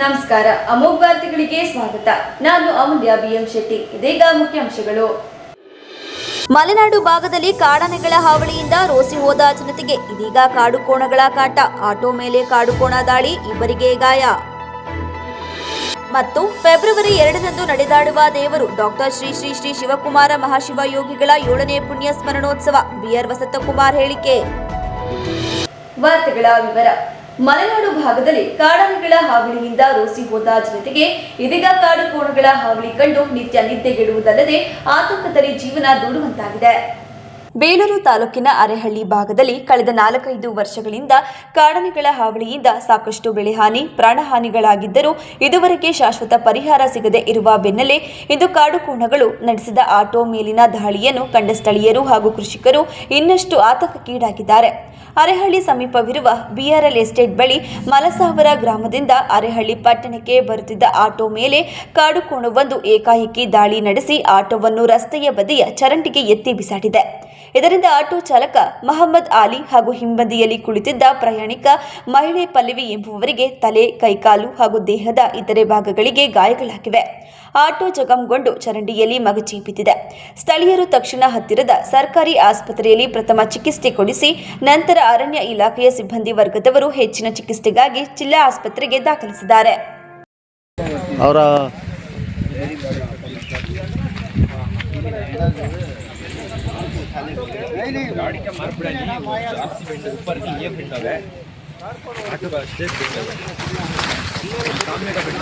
ನಮಸ್ಕಾರ, ಅಮೋಘ ವಾರ್ತೆಗಳಿಗೆ ಸ್ವಾಗತ. ನಾನು ಅಮೂಲ್ಯ ಬಿಎಂ ಶೆಟ್ಟಿ. ಇದೀಗ ಮುಖ್ಯಾಂಶಗಳು. ಮಲೆನಾಡು ಭಾಗದಲ್ಲಿ ಕಾಡಾನೆಗಳ ಹಾವಳಿಯಿಂದ ರೋಸಿ ಹೋದ ಜನತೆಗೆ ಇದೀಗ ಕಾಡುಕೋಣಗಳ ಕಾಟ. ಆಟೋ ಮೇಲೆ ಕಾಡುಕೋಣ ದಾಳಿ, ಇಬ್ಬರಿಗೆ ಗಾಯ. ಮತ್ತು ಫೆಬ್ರವರಿ ಎರಡರಂದು ನಡೆದಾಡುವ ದೇವರು ಡಾಕ್ಟರ್ ಶ್ರೀ ಶ್ರೀ ಶ್ರೀ ಶಿವಕುಮಾರ ಮಹಾಶಿವಯೋಗಿಗಳ ಏಳನೇ ಪುಣ್ಯ ಸ್ಮರಣೋತ್ಸವ ಬಿಆರ್ ವಸಂತಕುಮಾರ್ ಹೇಳಿಕೆ. ವಾರ್ತೆಗಳ ವಿವರ. ಮಲೆನಾಡು ಭಾಗದಲ್ಲಿ ಕಾಡಾನೆಗಳ ಹಾವಳಿಯಿಂದ ರೋಸಿ ಹೋದ ಜನತೆಗೆ ಇದೀಗ ಕಾಡು ಕೋಣಗಳ ಹಾವಳಿ ಕಂಡು ನಿತ್ಯ ನಿದ್ದೆಗೆಡುವುದಲ್ಲದೆ ಆತಂಕದಲ್ಲಿ ಜೀವನ ದೂಡುವಂತಾಗಿದೆ. ಬೇಲೂರು ತಾಲೂಕಿನ ಅರೆಹಳ್ಳಿ ಭಾಗದಲ್ಲಿ ಕಳೆದ ನಾಲ್ಕೈದು ವರ್ಷಗಳಿಂದ ಕಾಡಾನೆಗಳ ಹಾವಳಿಯಿಂದ ಸಾಕಷ್ಟು ಬೆಳೆಹಾನಿ ಪ್ರಾಣಹಾನಿಗಳಾಗಿದ್ದರೂ ಇದುವರೆಗೆ ಶಾಶ್ವತ ಪರಿಹಾರ ಸಿಗದೆ ಇರುವ ಬೆನ್ನಲ್ಲೇ ಇಂದು ಕಾಡುಕೋಣಗಳು ನಡೆಸಿದ ಆಟೋ ಮೇಲಿನ ದಾಳಿಯನ್ನು ಕಂಡ ಸ್ಥಳೀಯರು ಹಾಗೂ ಕೃಷಿಕರು ಇನ್ನಷ್ಟು ಆತಂಕಕ್ಕೀಡಾಗಿದ್ದಾರೆ. ಅರೆಹಳ್ಳಿ ಸಮೀಪವಿರುವ ಬಿಆರ್ಎಲ್ ಎಸ್ಟೇಟ್ ಬಳಿ ಮಲಸಾವರ ಗ್ರಾಮದಿಂದ ಅರೆಹಳ್ಳಿ ಪಟ್ಟಣಕ್ಕೆ ಬರುತ್ತಿದ್ದ ಆಟೋ ಮೇಲೆ ಕಾಡುಕೋಣವೊಂದು ಏಕಾಏಕಿ ದಾಳಿ ನಡೆಸಿ ಆಟೋವನ್ನು ರಸ್ತೆಯ ಬದಿಯ ಚರಂಡಿಗೆ ಎತ್ತಿ ಬಿಸಾಡಿದೆ. ಇದರಿಂದ ಆಟೋ ಚಾಲಕ ಮಹಮ್ಮದ್ ಆಲಿ ಹಾಗೂ ಹಿಂಬದಿಯಲ್ಲಿ ಕುಳಿತಿದ್ದ ಪ್ರಯಾಣಿಕ, ಮಹಿಳೆ ಪಲ್ಲವಿ ಎಂಬುವವರಿಗೆ ತಲೆ, ಕೈಕಾಲು ಹಾಗೂ ದೇಹದ ಇತರೆ ಭಾಗಗಳಿಗೆ ಗಾಯಗಳಾಗಿವೆ. ಆಟೋ ಜಗಂಗೊಂಡು ಚರಂಡಿಯಲ್ಲಿ ಮಗಚಿ ಬಿದ್ದಿದೆ ಸ್ಥಳೀಯರು ತಕ್ಷಣ ಹತ್ತಿರದ ಸರ್ಕಾರಿ ಆಸ್ಪತ್ರೆಯಲ್ಲಿ ಪ್ರಥಮ ಚಿಕಿತ್ಸೆ ಕೊಡಿಸಿ, ನಂತರ ಅರಣ್ಯ ಇಲಾಖೆಯ ಸಿಬ್ಬಂದಿ ವರ್ಗದವರು ಹೆಚ್ಚಿನ ಚಿಕಿತ್ಸೆಗಾಗಿ ಜಿಲ್ಲಾ ಆಸ್ಪತ್ರೆಗೆ ದಾಖಲಿಸಿದ್ದಾರೆ. ಅವರ गाड़ी का मार पड़ा नहीं वो आरसी बेंड ऊपर की ये बेंड है ऑटो का स्टेज बेंड है सामने का बेंड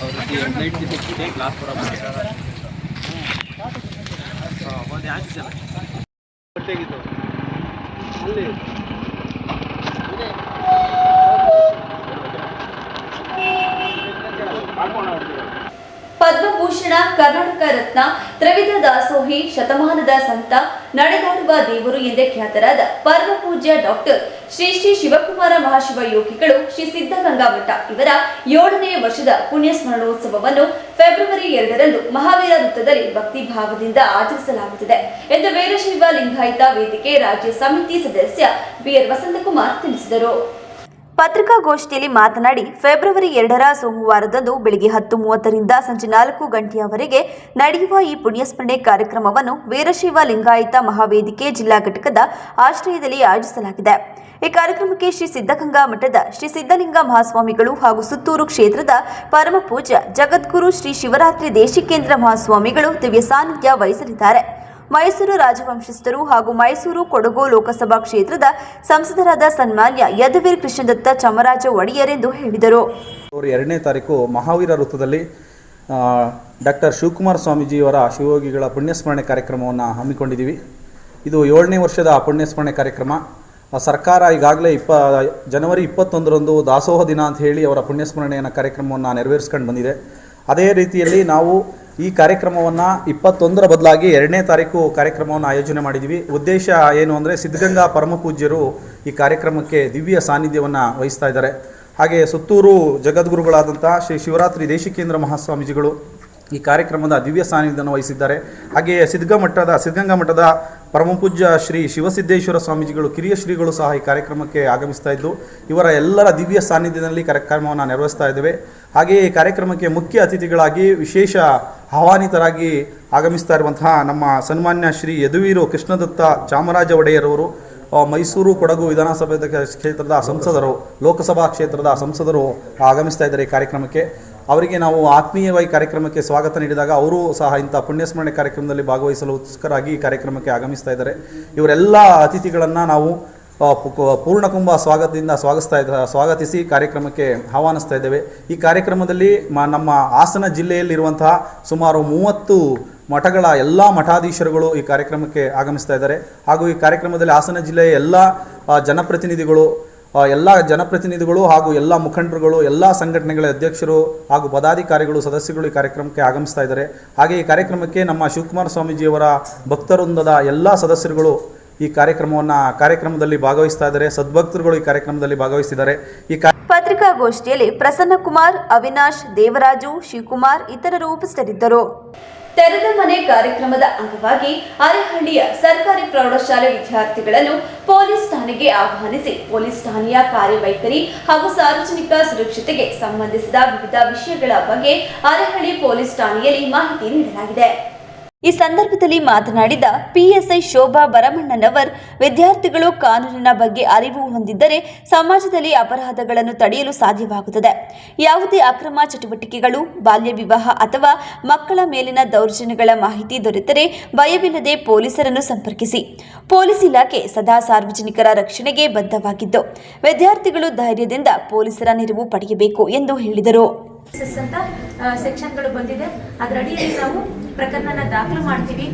और ये लाइट की देखिए देख ग्लास पूरा बना हां वो ध्यान से चला ಕರ್ನಾಟಕ ರತ್ನ ತ್ರಿವಿಧ ದಾಸೋಹಿ ಶತಮಾನದ ಸಂತ, ನಡೆದಾಡುವ ದೇವರು ಎಂದೇ ಖ್ಯಾತರಾದ ಪರಮ ಪೂಜ್ಯ ಡಾಕ್ಟರ್ ಶ್ರೀ ಶ್ರೀ ಶಿವಕುಮಾರ ಮಹಾಶಿವ ಯೋಗಿಗಳು ಶ್ರೀ ಸಿದ್ಧಗಂಗಾ ಮಠ. ಇವರ ಏಳನೇ ವರ್ಷದ ಪುಣ್ಯ ಸ್ಮರಣೋತ್ಸವವನ್ನು ಫೆಬ್ರವರಿ ಎರಡರಂದು ಮಹಾವೀರ ವೃತ್ತದಲ್ಲಿ ಭಕ್ತಿ ಭಾವದಿಂದ ಆಚರಿಸಲಾಗುತ್ತಿದೆ ಎಂದು ವೀರಶೈವ ಲಿಂಗಾಯತ ವೇದಿಕೆ ರಾಜ್ಯ ಸಮಿತಿ ಸದಸ್ಯ ಬಿಆರ್ ವಸಂತಕುಮಾರ್ ತಿಳಿಸಿದರು. ಪತ್ರಿಕಾಗೋಷ್ಠಿಯಲ್ಲಿ ಮಾತನಾಡಿ, ಫೆಬ್ರವರಿ ಎರಡರ ಸೋಮವಾರದಂದು ಬೆಳಗ್ಗೆ ಹತ್ತು ಮೂವತ್ತರಿಂದ ಸಂಜೆ ನಾಲ್ಕು ಗಂಟೆಯವರೆಗೆ ನಡೆಯುವ ಈ ಪುಣ್ಯಸ್ಮರಣೆ ಕಾರ್ಯಕ್ರಮವನ್ನು ವೀರಶೈವ ಲಿಂಗಾಯತ ಮಹಾವೇದಿಕೆ ಜಿಲ್ಲಾ ಘಟಕದ ಆಶ್ರಯದಲ್ಲಿ ಆಯೋಜಿಸಲಾಗಿದೆ. ಈ ಕಾರ್ಯಕ್ರಮಕ್ಕೆ ಶ್ರೀ ಸಿದ್ಧಗಂಗಾ ಮಠದ ಶ್ರೀ ಸಿದ್ಧಲಿಂಗ ಮಹಾಸ್ವಾಮಿಗಳು ಹಾಗೂ ಸುತ್ತೂರು ಕ್ಷೇತ್ರದ ಪರಮಪೂಜ ಜಗದ್ಗುರು ಶ್ರೀ ಶಿವರಾತ್ರಿ ದೇಶಿಕೇಂದ್ರ ಮಹಾಸ್ವಾಮಿಗಳು ದಿವ್ಯ ಸಾನ್ನಿಧ್ಯ ವಹಿಸಲಿದ್ದಾರೆ. ಮೈಸೂರು ರಾಜವಂಶಸ್ಥರು ಹಾಗೂ ಮೈಸೂರು ಕೊಡಗು ಲೋಕಸಭಾ ಕ್ಷೇತ್ರದ ಸಂಸದರಾದ ಸನ್ಮಾನ್ಯ ಯದುವೀರ್ ಕೃಷ್ಣದತ್ತ ಚಾಮರಾಜ ಒಡೆಯರ್ ಎಂದು ಹೇಳಿದರು ಎರಡನೇ ತಾರೀಕು ಮಹಾವೀರ ವೃತ್ತದಲ್ಲಿ ಡಾಕ್ಟರ್ ಶಿವಕುಮಾರ ಸ್ವಾಮೀಜಿಯವರ ಶಿವಯೋಗಿಗಳ ಪುಣ್ಯಸ್ಮರಣೆ ಕಾರ್ಯಕ್ರಮವನ್ನು ಹಮ್ಮಿಕೊಂಡಿದ್ದೀವಿ. ಇದು ಏಳನೇ ವರ್ಷದ ಪುಣ್ಯಸ್ಮರಣೆ ಕಾರ್ಯಕ್ರಮ. ಸರ್ಕಾರ ಈಗಾಗಲೇ ಇಪ್ಪ, ಜನವರಿ ಇಪ್ಪತ್ತೊಂದರಂದು ದಾಸೋಹ ದಿನ ಅಂತ ಹೇಳಿ ಅವರ ಪುಣ್ಯಸ್ಮರಣೆಯನ್ನು ಕಾರ್ಯಕ್ರಮವನ್ನು ನೆರವೇರಿಸ್ಕೊಂಡು ಬಂದಿದೆ. ಅದೇ ರೀತಿಯಲ್ಲಿ ನಾವು ಈ ಕಾರ್ಯಕ್ರಮವನ್ನು ಇಪ್ಪತ್ತೊಂದರ ಬದಲಾಗಿ ಎರಡನೇ ತಾರೀಕು ಕಾರ್ಯಕ್ರಮವನ್ನು ಆಯೋಜನೆ ಮಾಡಿದ್ದೀವಿ ಉದ್ದೇಶ ಏನು ಅಂದರೆ ಸಿದ್ಧಗಂಗಾ ಪರಮಪೂಜ್ಯರು ಈ ಕಾರ್ಯಕ್ರಮಕ್ಕೆ ದಿವ್ಯ ಸಾನ್ನಿಧ್ಯವನ್ನು ವಹಿಸ್ತಾ ಇದ್ದಾರೆ. ಹಾಗೆ ಸುತ್ತೂರು ಜಗದ್ಗುರುಗಳಾದಂಥ ಶ್ರೀ ಶಿವರಾತ್ರಿ ದೇಶಿಕೇಂದ್ರ ಮಹಾಸ್ವಾಮೀಜಿಗಳು ಈ ಕಾರ್ಯಕ್ರಮದ ದಿವ್ಯ ಸಾನ್ನಿಧ್ಯವನ್ನು ವಹಿಸಿದ್ದಾರೆ. ಹಾಗೆಯೇ ಸಿದ್ಧಗಂಗಾ ಮಠದ ಸಿದ್ಧಗಂಗಾ ಮಠದ ಪರಮಪೂಜ್ಯ ಶ್ರೀ ಶಿವಸಿದ್ದೇಶ್ವರ ಸ್ವಾಮೀಜಿಗಳು, ಕಿರಿಯ ಶ್ರೀಗಳು ಸಹ ಈ ಕಾರ್ಯಕ್ರಮಕ್ಕೆ ಆಗಮಿಸ್ತಾ ಇದ್ದು, ಇವರ ಎಲ್ಲರ ದಿವ್ಯ ಸಾನ್ನಿಧ್ಯದಲ್ಲಿ ಕಾರ್ಯಕ್ರಮವನ್ನು ನೆರವೇರಿಸ್ತಾ ಇದ್ದೇವೆ. ಹಾಗೆಯೇ ಈ ಕಾರ್ಯಕ್ರಮಕ್ಕೆ ಮುಖ್ಯ ಅತಿಥಿಗಳಾಗಿ ವಿಶೇಷ ಆಹ್ವಾನಿತರಾಗಿ ಆಗಮಿಸ್ತಾ ಇರುವಂತಹ ನಮ್ಮ ಸನ್ಮಾನ್ಯ ಶ್ರೀ ಯದುವೀರು ಕೃಷ್ಣದತ್ತ ಚಾಮರಾಜ ಒಡೆಯರ್ ಅವರು ಮೈಸೂರು ಕೊಡಗು ವಿಧಾನಸಭೆ ಕ್ಷೇತ್ರದ ಸಂಸದರು, ಲೋಕಸಭಾ ಕ್ಷೇತ್ರದ ಸಂಸದರು ಆಗಮಿಸ್ತಾ ಇದ್ದಾರೆ ಈ ಕಾರ್ಯಕ್ರಮಕ್ಕೆ. ಅವರಿಗೆ ನಾವು ಆತ್ಮೀಯವಾಗಿ ಕಾರ್ಯಕ್ರಮಕ್ಕೆ ಸ್ವಾಗತ ನೀಡಿದಾಗ ಅವರು ಸಹ ಇಂಥ ಪುಣ್ಯಸ್ಮರಣೆ ಕಾರ್ಯಕ್ರಮದಲ್ಲಿ ಭಾಗವಹಿಸಲು ಉತ್ಸುಕರಾಗಿ ಈ ಕಾರ್ಯಕ್ರಮಕ್ಕೆ ಆಗಮಿಸ್ತಾ ಇದ್ದಾರೆ. ಇವರೆಲ್ಲ ಅತಿಥಿಗಳನ್ನು ನಾವು ಪೂರ್ಣಕುಂಭ ಸ್ವಾಗತದಿಂದ ಸ್ವಾಗತಿಸ್ತಾ ಇದ್ದ ಸ್ವಾಗತಿಸಿ ಕಾರ್ಯಕ್ರಮಕ್ಕೆ ಆಹ್ವಾನಿಸ್ತಾ ಇದ್ದೇವೆ. ಈ ಕಾರ್ಯಕ್ರಮದಲ್ಲಿ ನಮ್ಮ ಹಾಸನ ಜಿಲ್ಲೆಯಲ್ಲಿರುವಂತಹ ಸುಮಾರು ಮೂವತ್ತು ಮಠಗಳ ಎಲ್ಲ ಮಠಾಧೀಶರುಗಳು ಈ ಕಾರ್ಯಕ್ರಮಕ್ಕೆ ಆಗಮಿಸ್ತಾ ಇದ್ದಾರೆ. ಹಾಗೂ ಈ ಕಾರ್ಯಕ್ರಮದಲ್ಲಿ ಹಾಸನ ಜಿಲ್ಲೆಯ ಎಲ್ಲ ಜನಪ್ರತಿನಿಧಿಗಳು ಎಲ್ಲ ಜನಪ್ರತಿನಿಧಿಗಳು ಹಾಗೂ ಎಲ್ಲ ಮುಖಂಡರುಗಳು, ಎಲ್ಲ ಸಂಘಟನೆಗಳ ಅಧ್ಯಕ್ಷರು ಹಾಗೂ ಪದಾಧಿಕಾರಿಗಳು ಸದಸ್ಯರು ಈ ಕಾರ್ಯಕ್ರಮಕ್ಕೆ ಆಗಮಿಸ್ತಾ ಇದ್ದಾರೆ. ಹಾಗೆ ಈ ಕಾರ್ಯಕ್ರಮಕ್ಕೆ ನಮ್ಮ ಶಿವಕುಮಾರ ಸ್ವಾಮೀಜಿಯವರ ಭಕ್ತವೃಂದದ ಎಲ್ಲ ಸದಸ್ಯರುಗಳು ಈ ಕಾರ್ಯಕ್ರಮವನ್ನು ಕಾರ್ಯಕ್ರಮದಲ್ಲಿ ಭಾಗವಹಿಸ್ತಾ ಇದ್ದಾರೆ. ಸದ್ಭಕ್ತರುಗಳು ಈ ಕಾರ್ಯಕ್ರಮದಲ್ಲಿ ಭಾಗವಹಿಸಿದ್ದಾರೆ ಈ ಪತ್ರಿಕಾಗೋಷ್ಠಿಯಲ್ಲಿ ಪ್ರಸನ್ನ ಪ್ರಸನ್ನಕುಮಾರ್, ಅವಿನಾಶ್, ದೇವರಾಜು, ಶಿವಕುಮಾರ್ ಇತರರು ಉಪಸ್ಥಿತರಿದ್ದರು. ತೆರೆದ ಮನೆ ಕಾರ್ಯಕ್ರಮದ ಅಂಗವಾಗಿ ಅರೆಹಳ್ಳಿಯ ಸರ್ಕಾರಿ ಪ್ರೌಢಶಾಲೆ ವಿದ್ಯಾರ್ಥಿಗಳನ್ನು ಪೊಲೀಸ್ ಠಾಣೆಗೆ ಆಹ್ವಾನಿಸಿ ಪೊಲೀಸ್ ಠಾಣೆಯ ಕಾರ್ಯವೈಖರಿ ಹಾಗೂ ಸಾರ್ವಜನಿಕ ಸುರಕ್ಷತೆಗೆ ಸಂಬಂಧಿಸಿದ ವಿವಿಧ ವಿಷಯಗಳ ಬಗ್ಗೆ ಅರೆಹಳ್ಳಿ ಪೊಲೀಸ್ ಠಾಣೆಯಲ್ಲಿ ಮಾಹಿತಿ ನೀಡಲಾಗಿದೆ. ಈ ಸಂದರ್ಭದಲ್ಲಿ ಮಾತನಾಡಿದ ಪಿಎಸ್ಐ ಶೋಭಾ ಬರಮಣ್ಣನವರ್ ವಿದ್ಯಾರ್ಥಿಗಳು ಕಾನೂನಿನ ಬಗ್ಗೆ ಅರಿವು ಹೊಂದಿದ್ದರೆ ಸಮಾಜದಲ್ಲಿ ಅಪರಾಧಗಳನ್ನು ತಡೆಯಲು ಸಾಧ್ಯವಾಗುತ್ತದೆ. ಯಾವುದೇ ಅಕ್ರಮ ಚಟುವಟಿಕೆಗಳು, ಬಾಲ್ಯ ವಿವಾಹ ಅಥವಾ ಮಕ್ಕಳ ಮೇಲಿನ ದೌರ್ಜನ್ಯಗಳ ಮಾಹಿತಿ ದೊರೆತರೆ ಭಯವಿಲ್ಲದೆ ಪೊಲೀಸರನ್ನು ಸಂಪರ್ಕಿಸಿ. ಪೊಲೀಸ್ ಇಲಾಖೆ ಸದಾ ಸಾರ್ವಜನಿಕರ ರಕ್ಷಣೆಗೆ ಬದ್ಧವಾಗಿದ್ದು, ವಿದ್ಯಾರ್ಥಿಗಳು ಧೈರ್ಯದಿಂದ ಪೊಲೀಸರ ನೆರವು ಪಡೆಯಬೇಕು ಎಂದು ಹೇಳಿದರು. ಅಂತ ಸೆಕ್ಷನ್ಗಳು ಬಂದಿದೆ. ಅದರ ಅಡಿಯಲ್ಲಿ ನಾವು ಪ್ರಕರಣನ ದಾಖಲು ಮಾಡ್ತೀವಿ.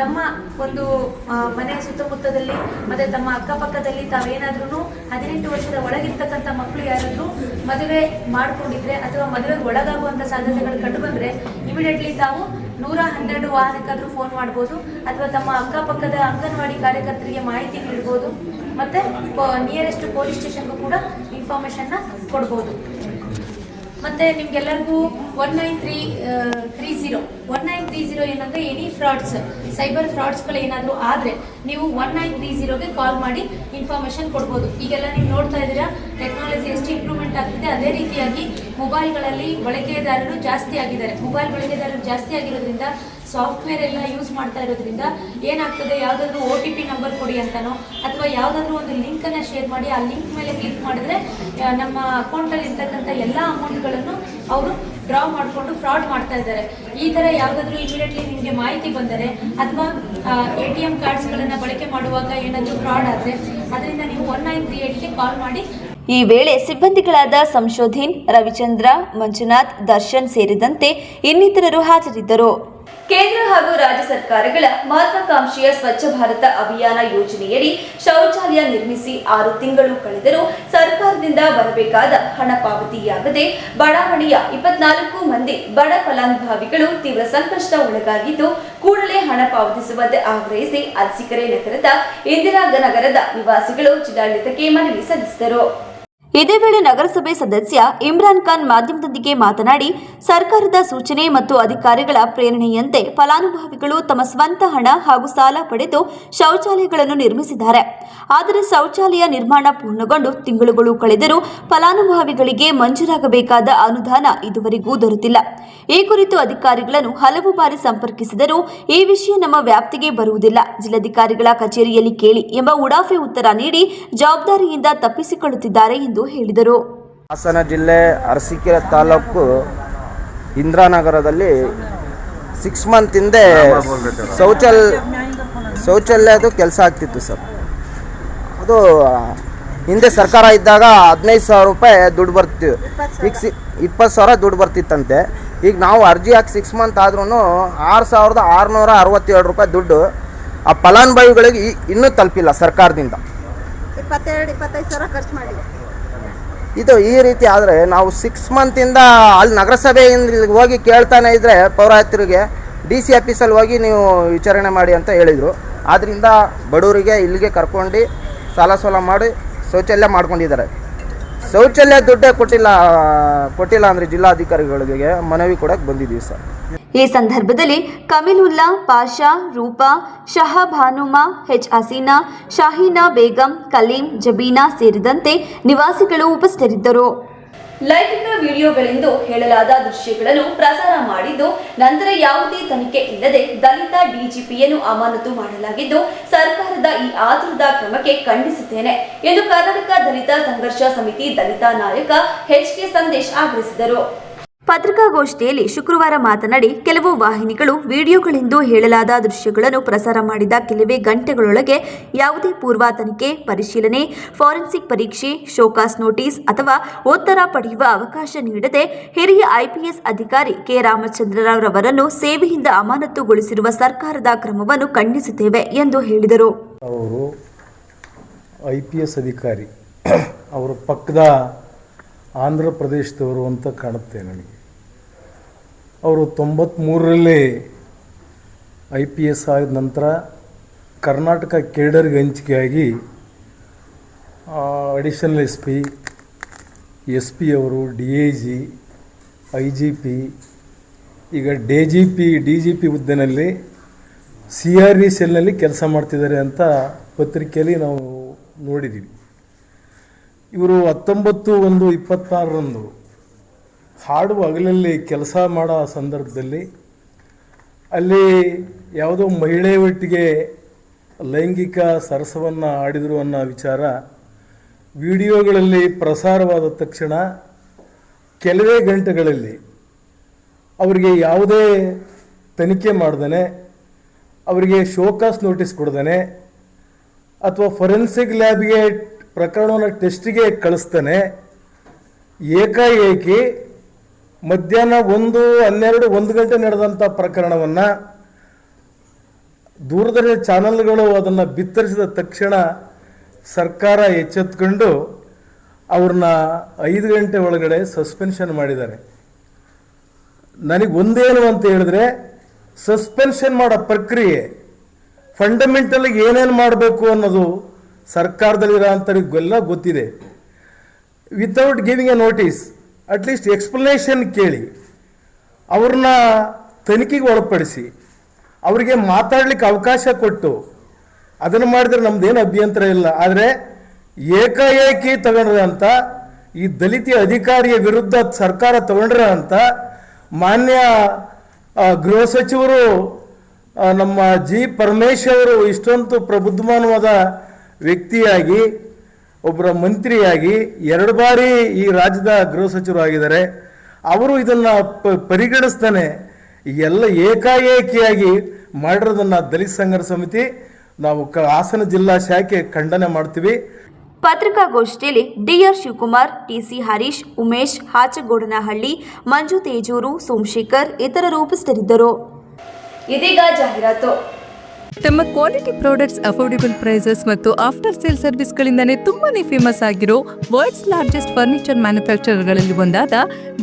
ತಮ್ಮ ಒಂದು ಮನೆ ಸುತ್ತಮುತ್ತದಲ್ಲಿ ಮತ್ತೆ ತಮ್ಮ ಅಕ್ಕಪಕ್ಕದಲ್ಲಿ ತಾವೇನಾದ್ರೂ ಹದಿನೆಂಟು ವರ್ಷದ ಒಳಗಿರ್ತಕ್ಕಂಥ ಮಕ್ಕಳು ಯಾರಾದ್ರೂ ಮದುವೆ ಮಾಡ್ಕೊಂಡಿದ್ರೆ ಅಥವಾ ಮದುವೆಗೆ ಒಳಗಾಗುವಂಥ ಸಾಧ್ಯತೆಗಳು ಕಂಡು ಬಂದ್ರೆ ಇಮಿಡಿಯೇಟ್ಲಿ ತಾವು ನೂರ ಹನ್ನೆರಡು ವಾಹನಕ್ಕಾದ್ರೂ ಫೋನ್ ಮಾಡ್ಬೋದು. ಅಥವಾ ತಮ್ಮ ಅಕ್ಕಪಕ್ಕದ ಅಂಗನವಾಡಿ ಕಾರ್ಯಕರ್ತರಿಗೆ ಮಾಹಿತಿ ನೀಡ್ಬೋದು. ಮತ್ತೆ ನಿಯರೆಸ್ಟ್ ಪೊಲೀಸ್ ಸ್ಟೇಷನ್ಗೂ ಕೂಡ ಇನ್ಫಾರ್ಮೇಶನ್ನ ಕೊಡ್ಬೋದು. ಮತ್ತೆ ನಿಮ್ಗೆಲ್ಲರಿಗೂ one nine three three zero one nine three zero ಏನಂದ್ರೆ ಎನಿ ಫ್ರಾಡ್ಸ್ ಸೈಬರ್ ಫ್ರಾಡ್ಸ್ಗಳು ಏನಾದರೂ ಆದರೆ ನೀವು ಒನ್ ನೈನ್ ತ್ರೀ ಜೀರೋಗೆ ಕಾಲ್ ಮಾಡಿ ಇನ್ಫಾರ್ಮೇಶನ್ ಕೊಡ್ಬೋದು. ಈಗೆಲ್ಲ ನೀವು ನೋಡ್ತಾ ಇದ್ದೀರಾ ಟೆಕ್ನಾಲಜಿ ಎಷ್ಟು ಇಂಪ್ರೂವ್ಮೆಂಟ್ ಆಗ್ತಿದೆ. ಅದೇ ರೀತಿಯಾಗಿ ಮೊಬೈಲ್ಗಳಲ್ಲಿ ಬಳಕೆದಾರರು ಜಾಸ್ತಿ ಆಗಿದ್ದಾರೆ. ಮೊಬೈಲ್ ಬಳಕೆದಾರರು ಜಾಸ್ತಿ ಆಗಿರೋದ್ರಿಂದ ಸಾಫ್ಟ್ವೇರ್ ಎಲ್ಲ ಯೂಸ್ ಮಾಡ್ತಾ ಇರೋದ್ರಿಂದ ಏನಾಗ್ತದೆ? ಯಾವುದಾದ್ರೂ ಒ ಟಿ ಪಿ ನಂಬರ್ ಕೊಡಿ ಅಂತನೋ, ಅಥವಾ ಯಾವುದಾದ್ರೂ ಒಂದು ಲಿಂಕನ್ನು ಶೇರ್ ಮಾಡಿ ಆ ಲಿಂಕ್ ಮೇಲೆ ಕ್ಲಿಕ್ ಮಾಡಿದ್ರೆ ನಮ್ಮ ನಮ್ಮ ಅಕೌಂಟಲ್ಲಿ ಇರ್ತಕ್ಕಂಥ ಎಲ್ಲ ಅಮೌಂಟ್ಗಳನ್ನು ಅವರು ಡ್ರಾ ಮಾಡಿಕೊಂಡು ಫ್ರಾಡ್ ಮಾಡ್ತಾ ಇದ್ದಾರೆ. ಈ ಥರ ಯಾವುದಾದ್ರೂ ಇಮಿಡಿಯೇಟ್ಲಿ ನಿಮಗೆ ಮಾಹಿತಿ ಬಂದರೆ, ಅಥವಾ ಎ ಟಿ ಎಂ ಕಾರ್ಡ್ಸ್ಗಳನ್ನು ಬಳಕೆ ಮಾಡುವಾಗ ಏನಾದರೂ ಫ್ರಾಡ್ ಆದರೆ, ಅದರಿಂದ ನೀವು ಒನ್ ನೈನ್ ತ್ರೀ ಏಟ್ಗೆ ಕಾಲ್ ಮಾಡಿ. ಈ ವೇಳೆ ಸಿಬ್ಬಂದಿಗಳಾದ ಸಂಶೋಧಿನ್, ರವಿಚಂದ್ರ, ಮಂಜುನಾಥ್, ದರ್ಶನ್ ಸೇರಿದಂತೆ ಇನ್ನಿತರರು ಹಾಜರಿದ್ದರು. ಕೇಂದ್ರ ಹಾಗೂ ರಾಜ್ಯ ಸರ್ಕಾರಗಳ ಮಹತ್ವಾಕಾಂಕ್ಷೆಯ ಸ್ವಚ್ಛ ಭಾರತ ಅಭಿಯಾನ ಯೋಜನೆಯಡಿ ಶೌಚಾಲಯ ನಿರ್ಮಿಸಿ ಆರು ತಿಂಗಳು ಕಳೆದರೂ ಸರ್ಕಾರದಿಂದ ಬರಬೇಕಾದ ಹಣ ಪಾವತಿಯಾಗದೆ ಬಡಾವಣೆಯ ಇಪ್ಪತ್ನಾಲ್ಕು ಮಂದಿ ಬಡ ಫಲಾನುಭವಿಗಳು ತೀವ್ರ ಸಂಕಷ್ಟ ಒಳಗಾಗಿದ್ದು ಕೂಡಲೇ ಹಣ ಪಾವತಿಸುವಂತೆ ಆಗ್ರಹಿಸಿ ಅರಸೀಕೆರೆ ನಗರದ ಇಂದಿರಾನಗರದ ನಿವಾಸಿಗಳು ಜಿಲ್ಲಾಡಳಿತಕ್ಕೆ ಮನವಿ ಸಲ್ಲಿಸಿದರು. ಇದೇ ವೇಳೆ ನಗರಸಭೆ ಸದಸ್ಯ ಇಮ್ರಾನ್ ಖಾನ್ ಮಾಧ್ಯಮದೊಂದಿಗೆ ಮಾತನಾಡಿ, ಸರ್ಕಾರದ ಸೂಚನೆ ಮತ್ತು ಅಧಿಕಾರಿಗಳ ಪ್ರೇರಣೆಯಂತೆ ಫಲಾನುಭವಿಗಳು ತಮ್ಮ ಸ್ವಂತ ಹಣ ಹಾಗೂ ಸಾಲ ಪಡೆದು ಶೌಚಾಲಯಗಳನ್ನು ನಿರ್ಮಿಸಿದ್ದಾರೆ. ಆದರೆ ಶೌಚಾಲಯ ನಿರ್ಮಾಣ ಪೂರ್ಣಗೊಂಡು ತಿಂಗಳುಗಳು ಕಳೆದರೂ ಫಲಾನುಭವಿಗಳಿಗೆ ಮಂಜೂರಾಗಬೇಕಾದ ಅನುದಾನ ಇದುವರೆಗೂ ದೊರೆತಿಲ್ಲ. ಈ ಕುರಿತು ಅಧಿಕಾರಿಗಳನ್ನು ಹಲವು ಬಾರಿ ಸಂಪರ್ಕಿಸಿದರೂ ಈ ವಿಷಯ ನಮ್ಮ ವ್ಯಾಪ್ತಿಗೆ ಬರುವುದಿಲ್ಲ. ಜಿಲ್ಲಾಧಿಕಾರಿಗಳ ಕಚೇರಿಯಲ್ಲಿ ಕೇಳಿ ಎಂಬ ಉಡಾಫೆ ಉತ್ತರ ನೀಡಿ ಜವಾಬ್ದಾರಿಯಿಂದ ತಪ್ಪಿಸಿಕೊಳ್ಳುತ್ತಿದ್ದಾರೆ ಎಂದು ಹೇಳಿದರು. ಹಾಸನ ಜಿಲ್ಲೆ ಅರಸೀಕೆರೆ ತಾಲೂಕು ಇಂದ್ರಾನಗರದಲ್ಲಿ ಸಿಕ್ಸ್ ಮಂತ್ ಹಿಂದೆ ಶೌಚಾಲ ಶೌಚಾಲಯದು ಕೆಲಸ ಆಗ್ತಿತ್ತು ಸರ್. ಅದು ಹಿಂದೆ ಸರ್ಕಾರ ಇದ್ದಾಗ ಹದಿನೈದು ಸಾವಿರ ರೂಪಾಯಿ ದುಡ್ಡು ಬರ್ತಿತ್ತು. ಈಗ ಸಿ ಇಪ್ಪತ್ತು ಸಾವಿರ ದುಡ್ಡು ಬರ್ತಿತ್ತಂತೆ. ಈಗ ನಾವು ಅರ್ಜಿ ಹಾಕಿ ಸಿಕ್ಸ್ ಮಂತ್ ಆದ್ರೂ ಆರು ಸಾವಿರದ ಆರುನೂರ ಅರವತ್ತೇಳು ರೂಪಾಯಿ ದುಡ್ಡು ಆ ಫಲಾನುಭವಿಗಳಿಗೆ ಇನ್ನೂ ತಲುಪಿಲ್ಲ ಸರ್ಕಾರದಿಂದ. ಇಪ್ಪತ್ತೆರಡು ಇಪ್ಪತ್ತೈದು ಸಾವಿರ ಖರ್ಚು ಮಾಡಿ ಇದು ಈ ರೀತಿ ಆದರೆ ನಾವು ಸಿಕ್ಸ್ ಮಂತಿಂದ ಅಲ್ಲಿ ನಗರಸಭೆಯಿಂದ ಹೋಗಿ ಕೇಳ್ತಾನೆ ಇದ್ದರೆ ಪೌರಾಯುಕ್ತರಿಗೆ ಡಿ ಸಿ ಆಫೀಸಲ್ಲಿ ಹೋಗಿ ನೀವು ವಿಚಾರಣೆ ಮಾಡಿ ಅಂತ ಹೇಳಿದರು. ಆದ್ದರಿಂದ ಬಡವರಿಗೆ ಇಲ್ಲಿಗೆ ಕರ್ಕೊಂಡು ಸಾಲ ಸೋಲ ಮಾಡಿ ಶೌಚಾಲಯ ಮಾಡ್ಕೊಂಡಿದ್ದಾರೆ. ಶೌಚಾಲಯ ದುಡ್ಡೇ ಕೊಟ್ಟಿಲ್ಲ ಕೊಟ್ಟಿಲ್ಲ ಅಂದರೆ ಜಿಲ್ಲಾಧಿಕಾರಿಗಳಿಗೆ ಮನವಿ ಕೊಡಕ್ಕೆ ಬಂದಿದ್ದೀವಿ ಸರ್. ಈ ಸಂದರ್ಭದಲ್ಲಿ ಕಮಿಲುಲ್ಲಾ, ಪಾಷಾ, ರೂಪಾ, ಶಹಾ ಭಾನುಮಾ ಹೆಚ್ ಹಸೀನಾ, ಶಾಹೀನಾ ಬೇಗಂ, ಕಲೀಂ, ಜಬೀನಾ ಸೇರಿದಂತೆ ನಿವಾಸಿಗಳು ಉಪಸ್ಥಿತರಿದ್ದರು. ಲೈಂಗಿಕ ವಿಡಿಯೋಗಳೆಂದು ಹೇಳಲಾದ ದೃಶ್ಯಗಳನ್ನು ಪ್ರಸಾರ ಮಾಡಿದ್ದು, ನಂತರ ಯಾವುದೇ ತನಿಖೆ ಇಲ್ಲದೆ ದಲಿತ ಡಿಜಿಪಿಯನ್ನು ಅಮಾನತು ಮಾಡಲಾಗಿದ್ದು, ಸರ್ಕಾರದ ಈ ಆತುರದ ಕ್ರಮಕ್ಕೆ ಖಂಡಿಸುತ್ತೇನೆ ಎಂದು ಕರ್ನಾಟಕ ದಲಿತ ಸಂಘರ್ಷ ಸಮಿತಿ ದಲಿತ ನಾಯಕ ಎಚ್ ಕೆ ಸಂದೇಶ್ ಆಗ್ರಹಿಸಿದರು. ಪತ್ರಿಕಾಗೋಷ್ಠಿಯಲ್ಲಿ ಶುಕ್ರವಾರ ಮಾತನಾಡಿ, ಕೆಲವು ವಾಹಿನಿಗಳು ವಿಡಿಯೋಗಳೆಂದು ಹೇಳಲಾದ ದೃಶ್ಯಗಳನ್ನು ಪ್ರಸಾರ ಮಾಡಿದ ಕೆಲವೇ ಗಂಟೆಗಳೊಳಗೆ ಯಾವುದೇ ಪೂರ್ವ ತನಿಖೆ ಪರಿಶೀಲನೆ, ಫಾರೆನ್ಸಿಕ್ ಪರೀಕ್ಷೆ, ಶೋಕಾಸ್ ನೋಟಿಸ್ ಅಥವಾ ಉತ್ತರ ಪಡೆಯುವ ಅವಕಾಶ ನೀಡದೆ ಹಿರಿಯ ಐಪಿಎಸ್ ಅಧಿಕಾರಿ ಕೆ. ರಾಮಚಂದ್ರರವರನ್ನು ಸೇವೆಯಿಂದ ಅಮಾನತುಗೊಳಿಸಿರುವ ಸರ್ಕಾರದ ಕ್ರಮವನ್ನು ಖಂಡಿಸುತ್ತೇವೆ ಎಂದು ಹೇಳಿದರು. ಅವರು ಐ ಪಿ ಎಸ್ ಅಧಿಕಾರಿ. ಅವರ ಪಕ್ಕದ ಆಂಧ್ರ ಪ್ರದೇಶದವರು ಅಂತ ಕಾಣುತ್ತೆ ನನಗೆ. ಅವರು ತೊಂಬತ್ತ್ಮೂರರಲ್ಲಿ ಐ ಪಿ ಎಸ್ ಆದ ನಂತರ ಕರ್ನಾಟಕ ಕೇಡರ್ಗೆ ಹಂಚಿಕೆಯಾಗಿ additional S P S P ಅವರು D A G I G P ಈಗ D G P D G P ಹುದ್ದೆನಲ್ಲಿ C R E ಸೆಲ್ನಲ್ಲಿ ಕೆಲಸ ಮಾಡ್ತಿದ್ದಾರೆ ಅಂತ ಪತ್ರಿಕೆಯಲ್ಲಿ ನಾವು ನೋಡಿದ್ದೀವಿ ಇವರು ಹತ್ತೊಂಬತ್ತು ಒಂದು ಇಪ್ಪತ್ತಾರರಂದು ಹಾಡು ಹಗಲಲ್ಲಿ ಕೆಲಸ ಮಾಡೋ ಸಂದರ್ಭದಲ್ಲಿ ಅಲ್ಲಿ ಯಾವುದೋ ಮಹಿಳೆ ಒಟ್ಟಿಗೆ ಲೈಂಗಿಕ ಸರಸವನ್ನು ಆಡಿದರು ಅನ್ನೋ ವಿಚಾರ ವಿಡಿಯೋಗಳಲ್ಲಿ ಪ್ರಸಾರವಾದ ತಕ್ಷಣ ಕೆಲವೇ ಗಂಟೆಗಳಲ್ಲಿ ಅವರಿಗೆ ಯಾವುದೇ ತನಿಖೆ ಮಾಡ್ದೇ ಅವರಿಗೆ ಶೋಕಾಸ್ ನೋಟಿಸ್ ಕೊಡ್ದೇ ಅಥವಾ ಫೊರೆನ್ಸಿಕ್ ಲ್ಯಾಬ್ಗೆ ಪ್ರಕರಣವನ್ನು ಟೆಸ್ಟಿಗೆ ಕಳಿಸ್ತಾನೆ ಏಕಾಏಕಿ ಮಧ್ಯಾಹ್ನ ಒಂದು, ಹನ್ನೆರಡು, ಒಂದು ಗಂಟೆ ನಡೆದಂಥ ಪ್ರಕರಣವನ್ನು ದೂರದರ್ಶನ ಚಾನಲ್ಗಳು ಅದನ್ನು ಬಿತ್ತರಿಸಿದ ತಕ್ಷಣ ಸರ್ಕಾರ ಎಚ್ಚೆತ್ಕೊಂಡು ಅವ್ರನ್ನ ಐದು ಗಂಟೆ ಒಳಗಡೆ ಸಸ್ಪೆನ್ಷನ್ ಮಾಡಿದ್ದಾರೆ. ನನಗೆ ಒಂದೇನು ಅಂತ ಹೇಳಿದ್ರೆ, ಸಸ್ಪೆನ್ಷನ್ ಮಾಡೋ ಪ್ರಕ್ರಿಯೆ ಫಂಡಮೆಂಟಲ್ ಏನೇನು ಮಾಡಬೇಕು ಅನ್ನೋದು ಸರ್ಕಾರದಲ್ಲಿರೋ ಅಂಥವ್ರಿಗೆಲ್ಲ ಗೊತ್ತಿದೆ. Without giving a notice at least explanation ಕೇಳಿ. ಅವ್ರನ್ನ ತನಿಖೆಗೆ ಒಳಪಡಿಸಿ, ಅವರಿಗೆ ಮಾತಾಡಲಿಕ್ಕೆ ಅವಕಾಶ ಕೊಟ್ಟು, ಅದನ್ನು ಮಾಡಿದ್ರೆ ನಮ್ದೇನು ಅಭ್ಯಂತರ ಇಲ್ಲ. ಆದರೆ ಏಕಾಏಕಿ ತಗೊಂಡ್ರೆ ಅಂತ, ಈ ದಲಿತ ಅಧಿಕಾರಿಯ ವಿರುದ್ಧ ಸರ್ಕಾರ ತಗೊಂಡ್ರೆ ಅಂತ, ಮಾನ್ಯ ಗೃಹ ಸಚಿವರು ನಮ್ಮ ಜಿ. ಪರಮೇಶ್ ಅವರು ಇಷ್ಟೊಂದು ಪ್ರಬುದ್ಧಮಾನವಾದ ವ್ಯಕ್ತಿಯಾಗಿ ಒಬ್ಬರ ಮಂತ್ರಿಯಾಗಿ ಎರಡು ಬಾರಿ ಈ ರಾಜ್ಯದ ಗೃಹ ಸಚಿವರು ಆಗಿದ್ದಾರೆ. ಅವರು ಇದನ್ನು ಪ, ಪರಿಗಣಿಸ್ತಾನೆ. ಎಲ್ಲ ಏಕಾಏಕಿಯಾಗಿ ಮಾಡಿರೋದನ್ನು ದಲಿತ ಸಂಘರ್ಷ ಸಮಿತಿ, ನಾವು ಹಾಸನ ಜಿಲ್ಲಾ ಶಾಖೆ ಖಂಡನೆ ಮಾಡ್ತೀವಿ. ಪತ್ರಿಕಾಗೋಷ್ಠಿಯಲ್ಲಿ ಡಿಆರ್ ಶಿವಕುಮಾರ್, ಟಿಸಿ ಹರೀಶ್, ಉಮೇಶ್, ಹಾಚಗೋಡನಹಳ್ಳಿ, ಮಂಜು ತೇಜೂರು, ಸೋಮಶೇಖರ್ ಇತರರು ಉಪಸ್ಥಿತರಿದ್ದರು. ಇದೀಗ ಜಾಹೀರಾತು. ತಮ್ಮ ಕ್ವಾಲಿಟಿ ಪ್ರಾಡಕ್ಟ್ಸ್, ಅಫೋರ್ಡೆಬಲ್ ಪ್ರೈಸಸ್ ಮತ್ತು ಆಫ್ಟರ್ ಸೇಲ್ ಸರ್ವಿಸ್ಗಳಿಂದಾನೇ ತುಂಬಾನೇ ಫೇಮಸ್ ಆಗಿರೋ ವರ್ಲ್ಡ್ಸ್ ಲಾರ್ಜೆಸ್ಟ್ ಫರ್ನಿಚರ್ ಮ್ಯಾನುಫ್ಯಾಕ್ಚರರ್ಗಳಲ್ಲಿ ಒಂದಾದ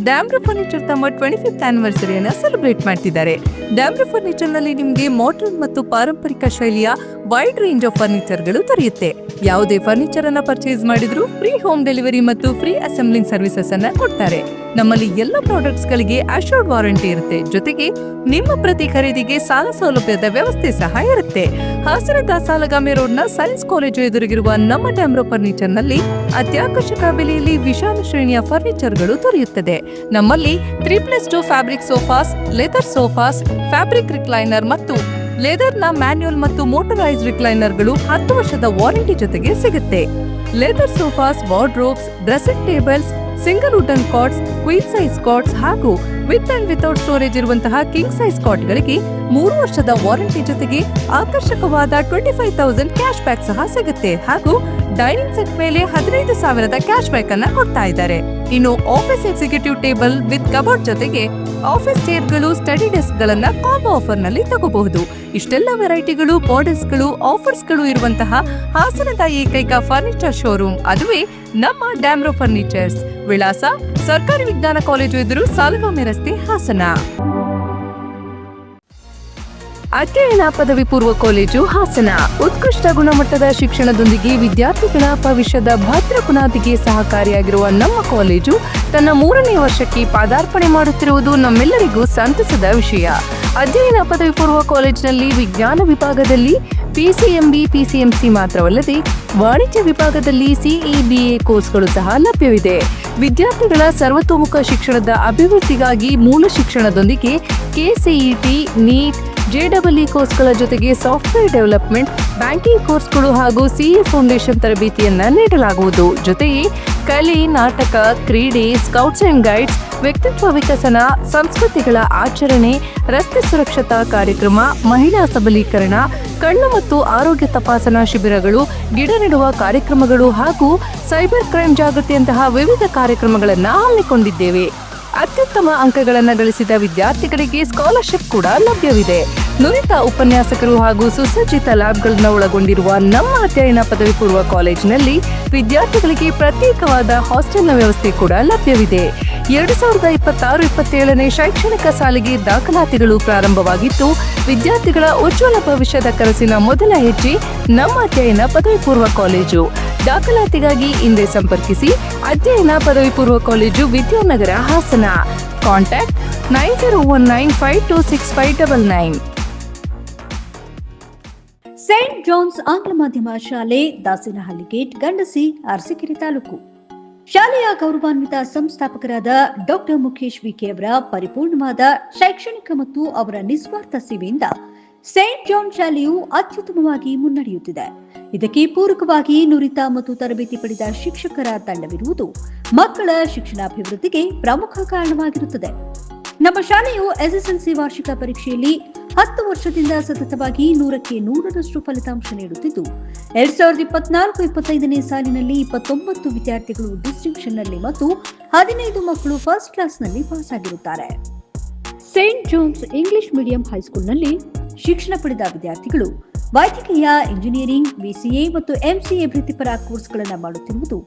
ಡ್ಯಾಮ್ರ ಫರ್ನಿಚರ್ ತಮ್ಮ ಟ್ವೆಂಟಿ ಫಿಫ್ತ್ ಆನಿವರ್ಸರಿಯನ್ನು ಸೆಲೆಬ್ರೇಟ್ ಮಾಡ್ತಿದ್ದಾರೆ. ಡ್ಯಾಮ್ರೋ ಫರ್ನಿಚರ್ನಲ್ಲಿ ನಿಮಗೆ ಮಾಡರ್ನ್ ಮತ್ತು ಪಾರಂಪರಿಕ ಶೈಲಿಯ ವೈಡ್ ರೇಂಜ್ ಆಫ್ ಫರ್ನಿಚರ್ಗಳು ದೊರೆಯುತ್ತೆ. ಯಾವುದೇ ಫರ್ನಿಚರ್ ಅನ್ನ ಪರ್ಚೇಸ್ ಮಾಡಿದ್ರು ಫ್ರೀ ಹೋಮ್ ಡೆಲಿವರಿ ಮತ್ತು ಫ್ರೀ ಅಸೆಂಬ್ಲಿಂಗ್ ಸರ್ವಿಸಸ್ ಅನ್ನ ಕೊಡ್ತಾರೆ. ನಮ್ಮಲ್ಲಿ ಎಲ್ಲ ಪ್ರಾಡಕ್ಟ್ಸ್ ಗಳಿಗೆ ಅಶೋರ್ಡ್ ವಾರಂಟಿ ಇರುತ್ತೆ. ಜೊತೆಗೆ ನಿಮ್ಮ ಪ್ರತಿ ಖರೀದಿಗೆ ಸಾಲ ಸೌಲಭ್ಯದ ವ್ಯವಸ್ಥೆ ಸಹ ಇರುತ್ತೆ. ಹಾಸನದ ಸಾಲಗಾಮಿ ರೋಡ್ನ ಸೈನ್ಸ್ ಕಾಲೇಜು ಎದುರಿಗಿರುವ ನಮ್ಮ ಡ್ಯಾಮ್ರೋ ಫರ್ನಿಚರ್ನಲ್ಲಿ ಅತ್ಯಾಕರ್ಷಕ ಬೆಲೆಯಲ್ಲಿ ವಿಶಾಲ ಶ್ರೇಣಿಯ ಫರ್ನಿಚರ್ಗಳು ದೊರೆಯುತ್ತದೆ. ನಮ್ಮಲ್ಲಿ three plus two fabric sofas, leather sofas, fabric recliner ಮತ್ತು ಲೆದರ್ನ ಮ್ಯಾನ್ಯುಯಲ್ ಮತ್ತು ಮೋಟರೈಸ್ ರಿಕ್ಲೈನರ್ಗಳು ಹತ್ತು ವರ್ಷದ ವಾರಂಟಿ ಜೊತೆಗೆ ಸಿಗುತ್ತೆ. Leather sofas, wardrobes, dressing tables single wooden cots queen size cots ಹಾಗೂ ವಿತ್ ಅಂಡ್ ವಿತೌಟ್ ಸ್ಟೋರೇಜ್ ಇರುವಂತಹ ಕಿಂಗ್ ಸೈಜ್ ಕಾಟ್ಗಳಿಗೆ ಮೂರು ವರ್ಷದ ವಾರಂಟಿ ಜೊತೆಗೆ ಆಕರ್ಷಕವಾದ twenty five thousand cash back ಸಹ ಸಿಗುತ್ತೆ. ಹಾಗೂ ಡೈನಿಂಗ್ ಸೆಟ್ ಮೇಲೆ ಹದಿನೈದು ಸಾವಿರದ ಕ್ಯಾಶ್ ಬ್ಯಾಕ್ ಅನ್ನ ಕೊಡ್ತಾ ಇದ್ದಾರೆ. ಇನ್ನು office executive table with cupboard ಜೊತೆಗೆ ಆಫೀಸ್ ಚೇರ್ಗಳು, ಸ್ಟಡಿ ಡೆಸ್ಕ್ ಗಳನ್ನ ಕಾಂಬೋ ಆಫರ್ನಲ್ಲಿ ತಗೋಬಹುದು. ಇಷ್ಟೆಲ್ಲ ವೆರೈಟಿಗಳು ಮಾಡೆಲ್ಸ್ಗಳು ಆಫರ್ಸ್ಗಳು ಇರುವಂತಹ ಹಾಸನದ ಏಕೈಕ ಫರ್ನಿಚರ್ ಶೋರೂಮ್. ಅದುವೇ ನಮ್ಮ ಡ್ಯಾಮ್ರೋ ಫರ್ನಿಚರ್ಸ್. ವಿಳಾಸ ಸರ್ಕಾರಿ ವಿಜ್ಞಾನ ಕಾಲೇಜು ಎದುರು ಸಾಲಗಾಮೆ ರಸ್ತೆ ಹಾಸನ. ಅಧ್ಯಯನ ಪದವಿ ಪೂರ್ವ ಕಾಲೇಜು ಹಾಸನ. ಉತ್ಕೃಷ್ಟ ಗುಣಮಟ್ಟದ ಶಿಕ್ಷಣದೊಂದಿಗೆ ವಿದ್ಯಾರ್ಥಿಗಳ ಭವಿಷ್ಯದ ಭದ್ರ ಬುನಾದಿಗೆ ಸಹಕಾರಿಯಾಗಿರುವ ನಮ್ಮ ಕಾಲೇಜು ತನ್ನ ಮೂರನೇ ವರ್ಷಕ್ಕೆ ಪಾದಾರ್ಪಣೆ ಮಾಡುತ್ತಿರುವುದು ನಮ್ಮೆಲ್ಲರಿಗೂ ಸಂತಸದ ವಿಷಯ. ಅಧ್ಯಯನ ಪದವಿ ಪೂರ್ವ ಕಾಲೇಜಿನಲ್ಲಿ ವಿಜ್ಞಾನ ವಿಭಾಗದಲ್ಲಿ ಪಿಸಿಎಂಬಿ, ಪಿಸಿಎಂಸಿ ಮಾತ್ರವಲ್ಲದೆ ವಾಣಿಜ್ಯ ವಿಭಾಗದಲ್ಲಿ ಸಿಇಬಿಎ ಕೋರ್ಸ್ಗಳು ಸಹ ಲಭ್ಯವಿದೆ. ವಿದ್ಯಾರ್ಥಿಗಳ ಸರ್ವತೋಮುಖ ಶಿಕ್ಷಣದ ಅಭಿವೃದ್ಧಿಗಾಗಿ ಮೂಲ ಶಿಕ್ಷಣದೊಂದಿಗೆ ಕೆಸಿಇಟಿ ನೀಟ್ ಜೆಡಬ್ಲ್ಇ ಕೋರ್ಸ್ಗಳ ಜೊತೆಗೆ ಸಾಫ್ಟ್ವೇರ್ ಡೆವಲಪ್ಮೆಂಟ್ ಬ್ಯಾಂಕಿಂಗ್ ಕೋರ್ಸ್ಗಳು ಹಾಗೂ ಸಿಎ ಫೌಂಡೇಶನ್ ತರಬೇತಿಯನ್ನ ನೀಡಲಾಗುವುದು. ಜೊತೆಗೆ ಕಲೆ, ನಾಟಕ, ಕ್ರೀಡೆ ಸ್ಕೌಟ್ಸ್ ಅಂಡ್ ಗೈಡ್ಸ್ ವ್ಯಕ್ತಿತ್ವ ವಿಕಸನ, ಸಂಸ್ಕೃತಿಗಳ ಆಚರಣೆ, ರಸ್ತೆ ಸುರಕ್ಷತಾ ಕಾರ್ಯಕ್ರಮ, ಮಹಿಳಾ ಸಬಲೀಕರಣ, ಕಣ್ಣು ಮತ್ತು ಆರೋಗ್ಯ ತಪಾಸಣಾ ಶಿಬಿರಗಳು, ಗಿಡ ನೆಡುವ ಕಾರ್ಯಕ್ರಮಗಳು ಹಾಗೂ ಸೈಬರ್ ಕ್ರೈಮ್ ಜಾಗೃತಿಯಂತಹ ವಿವಿಧ ಕಾರ್ಯಕ್ರಮಗಳನ್ನು ಹಮ್ಮಿಕೊಂಡಿದ್ದೇವೆ. ಅತ್ಯುತ್ತಮ ಅಂಕಗಳನ್ನು ಗಳಿಸಿದ ವಿದ್ಯಾರ್ಥಿಗಳಿಗೆ ಸ್ಕಾಲರ್ಶಿಪ್ ಕೂಡ ಲಭ್ಯವಿದೆ. ನುರಿತ ಉಪನ್ಯಾಸಕರು ಹಾಗೂ ಸುಸಜ್ಜಿತ ಲ್ಯಾಬ್ಗಳನ್ನು ಒಳಗೊಂಡಿರುವ ನಮ್ಮ ಅಧ್ಯಯನ ಪದವಿ ಪೂರ್ವ ಕಾಲೇಜಿನಲ್ಲಿ ವಿದ್ಯಾರ್ಥಿಗಳಿಗೆ ಪ್ರತ್ಯೇಕವಾದ ಹಾಸ್ಟೆಲ್ನ ವ್ಯವಸ್ಥೆ ಕೂಡ ಲಭ್ಯವಿದೆ. ಎರಡು ಸಾವಿರದ ಇಪ್ಪತ್ತಾರು, ಇಪ್ಪತ್ತೇಳನೇ ಶೈಕ್ಷಣಿಕ ಸಾಲಿಗೆ ದಾಖಲಾತಿಗಳು ಪ್ರಾರಂಭವಾಗಿದ್ದು, ವಿದ್ಯಾರ್ಥಿಗಳ ಉಜ್ವಲ ಭವಿಷ್ಯದ ಕನಸಿನ ಮೊದಲ ಹೆಜ್ಜೆ ನಮ್ಮ ಅಧ್ಯಯನ ಪದವಿ ಪೂರ್ವ ಕಾಲೇಜು. ದಾಖಲಾತಿಗಾಗಿ ಹಿಂದೆ ಸಂಪರ್ಕಿಸಿ ಅಧ್ಯಯನ ಪದವಿ ಪೂರ್ವ college Vidyanagara Hassan. Contact nine zero one nine five two six five double nine. Saint John's ಆಂಗ್ಲ ಮಾಧ್ಯಮ ಶಾಲೆ, ದಾಸಿನಹಳ್ಳಿ ಗೇಟ್, ಗಂಡಸಿ, ಅರಸೀಕೆರೆ ತಾಲೂಕು. ಶಾಲೆಯ ಗೌರವಾನ್ವಿತ ಸಂಸ್ಥಾಪಕರಾದ ಡಾಕ್ಟರ್ ಮುಖೇಶ್ ವಿಕೆ ಅವರ ಪರಿಪೂರ್ಣವಾದ ಶೈಕ್ಷಣಿಕ ಮತ್ತು ಅವರ ನಿಸ್ವಾರ್ಥ ಸೇವೆಯಿಂದ ಸೇಂಟ್ ಜಾನ್ ಶಾಲೆಯು ಅತ್ಯುತ್ತಮವಾಗಿ ಮುನ್ನಡೆಯುತ್ತಿದೆ. ಇದಕ್ಕೆ ಪೂರಕವಾಗಿ ನುರಿತ ಮತ್ತು ತರಬೇತಿ ಪಡೆದ ಶಿಕ್ಷಕರ ತಂಡವಿರುವುದು ಮಕ್ಕಳ ಶಿಕ್ಷಣಾಭಿವೃದ್ಧಿಗೆ ಪ್ರಮುಖ ಕಾರಣವಾಗಿರುತ್ತದೆ. ನಮ್ಮ ಶಾಲೆಯು ಎಸ್ಎಸ್ಎಲ್ಸಿ ವಾರ್ಷಿಕ ಪರೀಕ್ಷೆಯಲ್ಲಿ ಹತ್ತು ವರ್ಷದಿಂದ ಸತತವಾಗಿ ನೂರಕ್ಕೆ ನೂರರಷ್ಟು ಫಲಿತಾಂಶ ನೀಡುತ್ತಿದ್ದು, ಎರಡ್ ಸಾವಿರದ ಇಪ್ಪತ್ನಾಲ್ಕು ಇಪ್ಪತ್ತೈದನೇ ಸಾಲಿನಲ್ಲಿ ಇಪ್ಪತ್ತೊಂಬತ್ತು ವಿದ್ಯಾರ್ಥಿಗಳು ಡಿಸ್ಟಿಂಕ್ಷನ್ನಲ್ಲಿ ಮತ್ತು ಹದಿನೈದು ಮಕ್ಕಳು ಫಸ್ಟ್ ಕ್ಲಾಸ್ನಲ್ಲಿ ಪಾಸ್ ಆಗಿರುತ್ತಾರೆ ಸೇಂಟ್ ಜೋನ್ಸ್ ಇಂಗ್ಲಿಷ್ ಮೀಡಿಯಂ ಹೈಸ್ಕೂಲ್ನಲ್ಲಿ ಶಿಕ್ಷಣ ಪಡೆದ ವಿದ್ಯಾರ್ಥಿಗಳು ವೈದ್ಯಕೀಯ ಇಂಜಿನಿಯರಿಂಗ್ ಬಿಸಿಎ ಮತ್ತು ಎಂಸಿಎ ವೃತ್ತಿಪರ ಕೋರ್ಸ್ಗಳನ್ನು ಮಾಡುತ್ತಿರುವುದು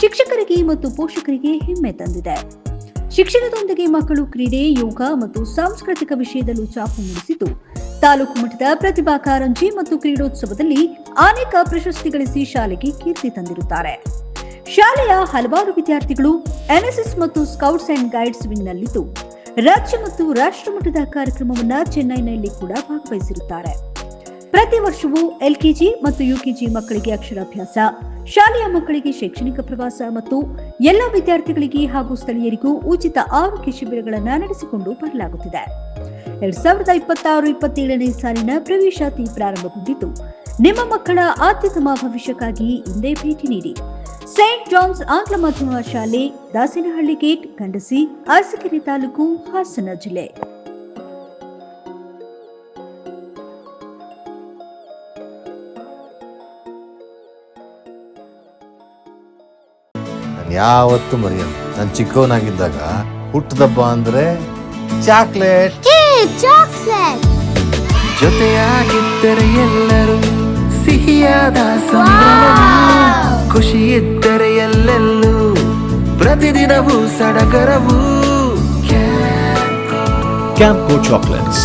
ಶಿಕ್ಷಕರಿಗೆ ಮತ್ತು ಪೋಷಕರಿಗೆ ಹೆಮ್ಮೆ ತಂದಿದೆ. ಶಿಕ್ಷಣದೊಂದಿಗೆ ಮಕ್ಕಳು ಕ್ರೀಡೆ, ಯೋಗ ಮತ್ತು ಸಾಂಸ್ಕೃತಿಕ ವಿಷಯದಲ್ಲೂ ಚಾಪು ಮೂಡಿಸಿದ್ದು, ತಾಲೂಕು ಮಟ್ಟದ ಪ್ರತಿಭಾ ಕಾರಂಜಿ ಮತ್ತು ಕ್ರೀಡೋತ್ಸವದಲ್ಲಿ ಅನೇಕ ಪ್ರಶಸ್ತಿ ಗಳಿಸಿ ಶಾಲೆಗೆ ಕೀರ್ತಿ ತಂದಿರುತ್ತಾರೆ. ಶಾಲೆಯ ಹಲವಾರು ವಿದ್ಯಾರ್ಥಿಗಳು ಎನ್ಎಸ್ಎಸ್ ಮತ್ತು ಸ್ಕೌಟ್ಸ್ ಅಂಡ್ ಗೈಡ್ಸ್ ವಿಂಗ್ನಲ್ಲಿದ್ದು ರಾಜ್ಯ ಮತ್ತು ರಾಷ್ಟ್ರ ಮಟ್ಟದ ಕಾರ್ಯಕ್ರಮವನ್ನ ಚೆನ್ನೈನಲ್ಲಿ ಕೂಡ ಭಾಗವಹಿಸಿರುತ್ತಾರೆ. ಪ್ರತಿ ವರ್ಷವೂ ಎಲ್ಕೆಜಿ ಮತ್ತು ಯುಕೆಜಿ ಮಕ್ಕಳಿಗೆ ಅಕ್ಷರಾಭ್ಯಾಸ, ಶಾಲೆಯ ಮಕ್ಕಳಿಗೆ ಶೈಕ್ಷಣಿಕ ಪ್ರವಾಸ ಮತ್ತು ಎಲ್ಲ ವಿದ್ಯಾರ್ಥಿಗಳಿಗೆ ಹಾಗೂ ಸ್ಥಳೀಯರಿಗೂ ಉಚಿತ ಆರೋಗ್ಯ ಶಿಬಿರಗಳನ್ನು ನಡೆಸಿಕೊಂಡು ಬರಲಾಗುತ್ತಿದೆ. ಎರಡ್ ಸಾವಿರದ ಇಪ್ಪತ್ತಾರು ಇಪ್ಪತ್ತೇಳನೇ ಸಾಲಿನ ಪ್ರವೇಶಾತಿ ಪ್ರಾರಂಭಗೊಂಡಿದ್ದು, ನಿಮ್ಮ ಮಕ್ಕಳ ಅತ್ಯುತ್ತಮ ಭವಿಷ್ಯಕ್ಕಾಗಿ ಇಂದೇ ಭೇಟಿ ನೀಡಿ. ಸೇಂಟ್ ಜಾನ್ಸ್ ಆಂಗ್ಲ ಮಾಧ್ಯಮ ಶಾಲೆ ದಾಸಿನಹಳ್ಳಿ ಗೇಟ್ ಗಂಡಸಿ ಅರಸಕೆರೆ ತಾಲೂಕು ಹಾಸನ ಜಿಲ್ಲೆ. ಯಾವತ್ತು ಮರೆಯಲ್ಲ. ನಾನು ಚಿಕ್ಕವನಾಗಿದ್ದಾಗ ಹುಟ್ಟದಬ್ಬ ಅಂದ್ರೆ ಚಾಕ್ಲೇಟ್. ಜೊತೆಯಾಗಿದ್ದರೆ ಎಲ್ಲರೂ ಸಿಹಿಯಾದ ಸಂಭ್ರಮವು. ಖುಷಿ ಇದ್ದರೆ ಎಲ್ಲೆಲ್ಲೂ ಪ್ರತಿದಿನವೂ ಸಡಗರವು ಡ್ಯಾಂಪು chocolates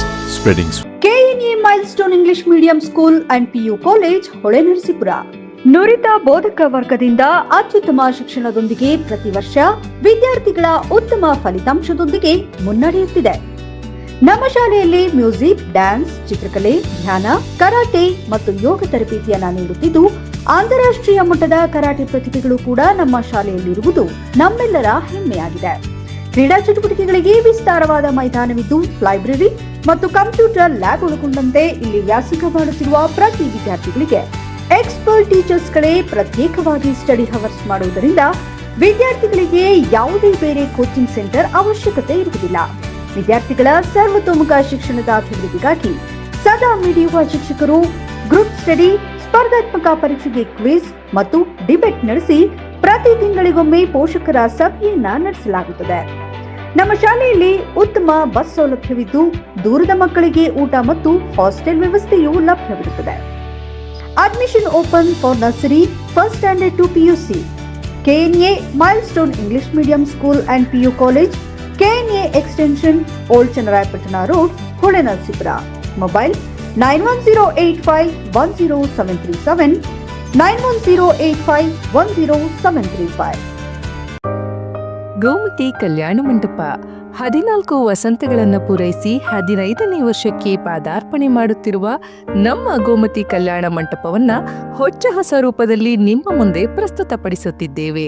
K N A milestone English medium school and PU college Holenarasipura ನುರಿತ ಬೋಧಕ ವರ್ಗದಿಂದ ಅತ್ಯುತ್ತಮ ಶಿಕ್ಷಣದೊಂದಿಗೆ ಪ್ರತಿ ವರ್ಷ ವಿದ್ಯಾರ್ಥಿಗಳ ಉತ್ತಮ ಫಲಿತಾಂಶದೊಂದಿಗೆ ಮುನ್ನಡೆಯುತ್ತಿದೆ. ನಮ್ಮ ಶಾಲೆಯಲ್ಲಿ ಮ್ಯೂಸಿಕ್ ಡ್ಯಾನ್ಸ್ ಚಿತ್ರಕಲೆ ಧ್ಯಾನ ಕರಾಟೆ ಮತ್ತು ಯೋಗ ತರಬೇತಿಯನ್ನ ನೀಡುತ್ತಿದ್ದು ಅಂತಾರಾಷ್ಟ್ರೀಯ ಮಟ್ಟದ ಕರಾಟೆ ಪ್ರತಿಭೆಗಳು ಕೂಡ ನಮ್ಮ ಶಾಲೆಯಲ್ಲಿರುವುದು ನಮ್ಮೆಲ್ಲರ ಹೆಮ್ಮೆಯಾಗಿದೆ. ಕ್ರೀಡಾ ಚಟುವಟಿಕೆಗಳಿಗೆ ವಿಸ್ತಾರವಾದ ಮೈದಾನವಿದ್ದು, ಲೈಬ್ರರಿ ಮತ್ತು ಕಂಪ್ಯೂಟರ್ ಲ್ಯಾಬ್ ಒಳಗೊಂಡಂತೆ ಇಲ್ಲಿ ವ್ಯಾಸಂಗ ಮಾಡುತ್ತಿರುವ ಪ್ರತಿ ವಿದ್ಯಾರ್ಥಿಗಳಿಗೆ ಎಕ್ಸ್ಪರ್ಟ್ ಟೀಚರ್ಸ್ಗಳೇ ಪ್ರತ್ಯೇಕವಾಗಿ ಸ್ಟಡಿ ಹವರ್ಸ್ ಮಾಡುವುದರಿಂದ ವಿದ್ಯಾರ್ಥಿಗಳಿಗೆ ಯಾವುದೇ ಬೇರೆ ಕೋಚಿಂಗ್ ಸೆಂಟರ್ ಅವಶ್ಯಕತೆ ಇರುವುದಿಲ್ಲ. ವಿದ್ಯಾರ್ಥಿಗಳ ಸರ್ವತೋಮುಖ ಶಿಕ್ಷಣದ ಅಭಿವೃದ್ಧಿಗಾಗಿ ಸದಾ ಮಿಡಿಯುವ ಶಿಕ್ಷಕರು, ಗ್ರೂಪ್ ಸ್ಟಡಿ ಸ್ಪರ್ಧಾತ್ಮಕ ಪರೀಕ್ಷೆಗೆ ಕ್ವಿಜ್ ಮತ್ತು ಡಿಬೇಟ್ ನಡೆಸಿ ಪ್ರತಿ ತಿಂಗಳಿಗೊಮ್ಮೆ ಪೋಷಕರ ಸಭೆಯನ್ನ ನಡೆಸಲಾಗುತ್ತದೆ. ನಮ್ಮ ಶಾಲೆಯಲ್ಲಿ ಉತ್ತಮ ಬಸ್ ಸೌಲಭ್ಯವಿದ್ದು ದೂರದ ಮಕ್ಕಳಿಗೆ ಊಟ ಮತ್ತು ಹಾಸ್ಟೆಲ್ ವ್ಯವಸ್ಥೆಯೂ ಲಭ್ಯವಿರುತ್ತದೆ. Admission open for nursery first standard to PUC KNA milestone English medium school and PU college KNA extension old Channarayapatna road Holenarasipura mobile nine one zero eight five one zero seven three seven nine one zero eight five one zero seven three five. Gomathi Kalyana Mantapa, ಹದಿನಾಲ್ಕು ವಸಂತಗಳನ್ನು ಪೂರೈಸಿ ಹದಿನೈದನೇ ವರ್ಷಕ್ಕೆ ಪಾದಾರ್ಪಣೆ ಮಾಡುತ್ತಿರುವ ನಮ್ಮ ಗೋಮತಿ ಕಲ್ಯಾಣ ಮಂಟಪವನ್ನು ಹೊಚ್ಚ ಹೊಸ ರೂಪದಲ್ಲಿ ನಿಮ್ಮ ಮುಂದೆ ಪ್ರಸ್ತುತಪಡಿಸುತ್ತಿದ್ದೇವೆ.